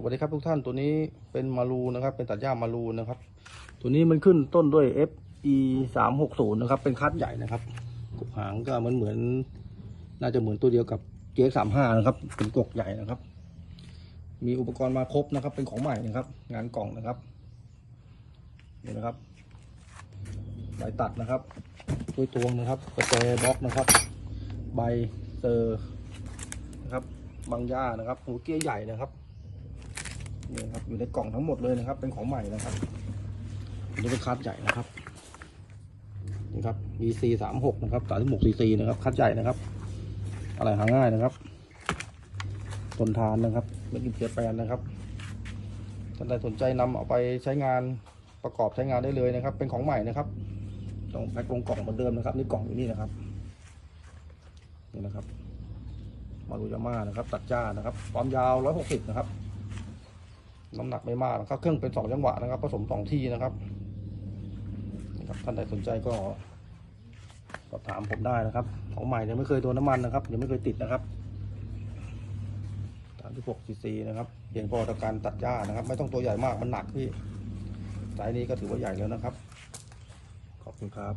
สวัสดีครับทุกท่านตัวนี้เป็นมารูนะครับ เป็นตัดหญ้ามารูนะครับ ตัวนี้มันขึ้นต้นด้วย FE สามหกศูนย์นะครับ เป็นคัดใหญ่นะครับกหางก็เหมือนเหมือน น่าจะเหมือนตัวเดียวกับ GX สามห้านะครับเป็นกกใหญ่นะครับ มีอุปกรณ์มาครบนะครับ เป็นของใหม่นะครับ งานกล่องนะครับนี่นะครับใบตัดนะครับตัวยตวงนะครับกระแจบล็อกนะครับ ใบเซอร์นะครับบางหญ้านะครับหัวเกี้ยใหญ่นะครับ นี่ครับอยู่ในกล่องทั้งหมดเลยนะครับ เป็นของใหม่นะครับอันนี้เป็นคัสใหญ่นะครับนี่ครับ BC สามหกนะครับสามสิบหก cc นะครับคัสใหญ่นะครับ อะไรหาง่ายนะครับทนทานนะครับไม่กินเสียแปลนนะครับท่านใดสนใจนำเอาไปใช้งานประกอบใช้งานได้เลยนะครับ เป็นของใหม่นะครับต้องแพ็คลงกล่องเหมือนเดิมนะครับ นี่กล่องอยู่นี่นะครับนี่นะครับมารุยาม่านะครับ ตัดจ้านะครับ ความยาวร้อยหกสิบนะครับ น้ำหนักไม่มากนะครับ เครื่องเป็นสองจังหวะนะครับ ผสมสองที่นะครับนะครับท่านใดสนใจก็สอบถามผมได้นะครับ ของใหม่ยังไม่เคยโดนน้ำมันนะครับยังไม่เคยติดนะครับสามที่หกซีซีนะครับเพียงพอต่อการตัดหญ้านะครับ ไม่ต้องตัวใหญ่มากมันหนักพี่สายนี้ก็ถือว่าใหญ่แล้วนะครับ ขอบคุณครับ